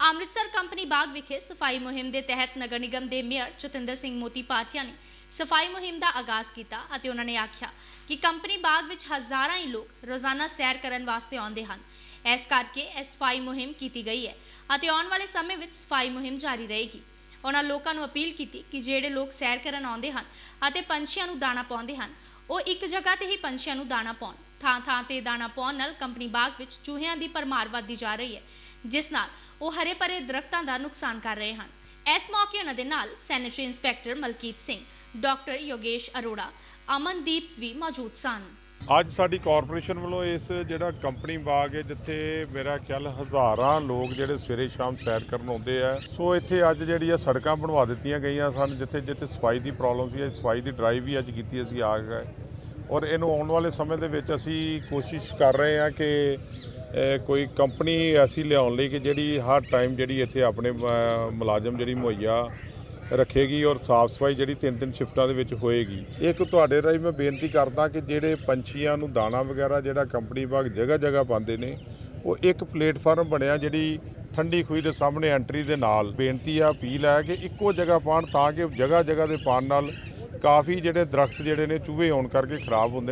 Amritsar company ਬਾਗ ਵਿਖੇ ਸਫ਼ਾਈ ਮੁਹਿੰਮ ਦੇ ਤਹਿਤ ਨਗਰ ਨਿਗਮ ਦੇ ਮੇਅਰ ਜਤਿੰਦਰ ਸਿੰਘ ਮੋਤੀ ਪਾਟਿਆ ਨੇ ਸਫ਼ਾਈ ਮੁਹਿੰਮ ਦਾ ਆਗਾਜ਼ ਕੀਤਾ ਅਤੇ ਉਹਨਾਂ ਨੇ ਆਖਿਆ ਕਿ ਕੰਪਨੀ ਬਾਗ ਵਿੱਚ ਹਜ਼ਾਰਾਂ ਹੀ ਲੋਕ ਰੋਜ਼ਾਨਾ ਸੈਰ ਕਰਨ ਵਾਸਤੇ ਆਉਂਦੇ ਹਨ। ਇਸ ਕਰਕੇ ਇਹ ਸਫ਼ਾਈ ਮੁਹਿੰਮ ਕੀਤੀ ਗਈ ਹੈ ਅਤੇ ਆਉਣ ਵਾਲੇ ਸਮੇਂ ਵਿੱਚ ਸਫ਼ਾਈ ਮੁਹਿੰਮ ਜਾਰੀ ਰਹੇਗੀ। ਉਹਨਾਂ ਲੋਕਾਂ ਨੂੰ ਅਪੀਲ ਕੀਤੀ ਕਿ ਜਿਹੜੇ ਲੋਕ ਸੈਰ ਕਰਨ ਆਉਂਦੇ ਹਨ ਅਤੇ ਪੰਛੀਆਂ ਨੂੰ ਦਾਣਾ ਪਾਉਂਦੇ ਹਨ, ਉਹ ਇੱਕ ਜਗ੍ਹਾ ਤੇ ਹੀ ਪੰਛੀਆਂ ਨੂੰ ਦਾਣਾ ਪਾਉਣ। ਥਾਂ ਥਾਂ ਤੇ ਦਾਣਾ ਪਾਉਣ ਨਾਲ ਕੰਪਨੀ ਬਾਗ ਵਿੱਚ ਚੂਹਿਆਂ ਦੀ ਪਰਮਾਰ ਵੱਧਦੀ ਜਾ ਰਹੀ ਹੈ, ਜਿਸ ਨਾਲ ਉਹ ਹਰੇ ਭਰੇ ਦਰਖਤਾਂ ਦਾ ਨੁਕਸਾਨ ਕਰ ਰਹੇ ਹਨ। ਇਸ ਮੌਕੇ ਉਹਨਾਂ ਦੇ ਨਾਲ sanitary inspector Malkit Singh, doctor Yogesh Arora, Amandeep ਵੀ ਮੌਜੂਦ ਸਨ। ਅੱਜ ਸਾਡੀ ਕਾਰਪੋਰੇਸ਼ਨ ਵੱਲੋਂ ਇਸ ਜਿਹੜਾ ਕੰਪਨੀ ਬਾਗ ਹੈ, ਜਿੱਥੇ ਮੇਰਾ ਖਿਆਲ ਹਜ਼ਾਰਾਂ ਲੋਕ ਜਿਹੜੇ ਸਵੇਰੇ ਸ਼ਾਮ ਸੈਰ ਕਰਨ ਆਉਂਦੇ ਆ, ਸੋ ਇੱਥੇ ਅੱਜ ਜਿਹੜੀ ਆ ਸੜਕਾਂ ਬਣਵਾ ਦਿੱਤੀਆਂ ਗਈਆਂ ਸਨ, ਜਿੱਥੇ ਜਿੱਥੇ ਸਫ਼ਾਈ ਦੀ ਪ੍ਰੋਬਲਮ ਸੀ ਸਫ਼ਾਈ ਦੀ ਡਰਾਈਵ ਵੀ ਅੱਜ ਕੀਤੀ ਅਸੀਂ ਆ ਗਏ। ਔਰ ਇਹਨੂੰ ਆਉਣ ਵਾਲੇ ਸਮੇਂ ਦੇ ਵਿੱਚ ਅਸੀਂ ਕੋਸ਼ਿਸ਼ ਕਰ ਰਹੇ ਹਾਂ ਕਿ ਕੋਈ ਕੰਪਨੀ ਐਸੀ ਲਿਆਉਣ ਲਈ ਕਿ ਜਿਹੜੀ ਹਰ ਟਾਈਮ ਜਿਹੜੀ ਇੱਥੇ ਆਪਣੇ ਮੁਲਾਜ਼ਮ, ਜਿਹੜੀ ਮੁਹੱਈਆ ਰੱਖੇਗੀ ਔਰ ਸਾਫ਼ ਸਫ਼ਾਈ ਜਿਹੜੀ ਤਿੰਨ ਤਿੰਨ ਸ਼ਿਫਟਾਂ ਦੇ ਵਿੱਚ ਹੋਏਗੀ। ਇੱਕ ਤੁਹਾਡੇ ਰਾਹੀਂ ਮੈਂ ਬੇਨਤੀ ਕਰਦਾ ਕਿ ਜਿਹੜੇ ਪੰਛੀਆਂ ਨੂੰ ਦਾਣਾ ਵਗੈਰਾ ਜਿਹੜਾ ਕੰਪਨੀ ਬਾਗ ਜਗ੍ਹਾ ਜਗ੍ਹਾ ਪਾਉਂਦੇ ਨੇ, ਉਹ ਇੱਕ ਪਲੇਟਫਾਰਮ ਬਣਿਆ ਜਿਹੜੀ ਠੰਡੀ ਖੂਹੀ ਦੇ ਸਾਹਮਣੇ ਐਂਟਰੀ ਦੇ ਨਾਲ। ਬੇਨਤੀ ਆ, ਅਪੀਲ ਹੈ ਕਿ ਇੱਕੋ ਜਗ੍ਹਾ ਪਾਣ ਤਾਂ ਕਿ ਜਗ੍ਹਾ ਜਗ੍ਹਾ ਦੇ ਪਾਣ ਨਾਲ ਕਾਫੀ ਜਿਹੜੇ ਦਰਖਤ ਜਿਹੜੇ ਨੇ ਚੂਹੇ ਹੋਣ ਕਰਕੇ ਖਰਾਬ ਹੁੰਦੇ ਨੇ।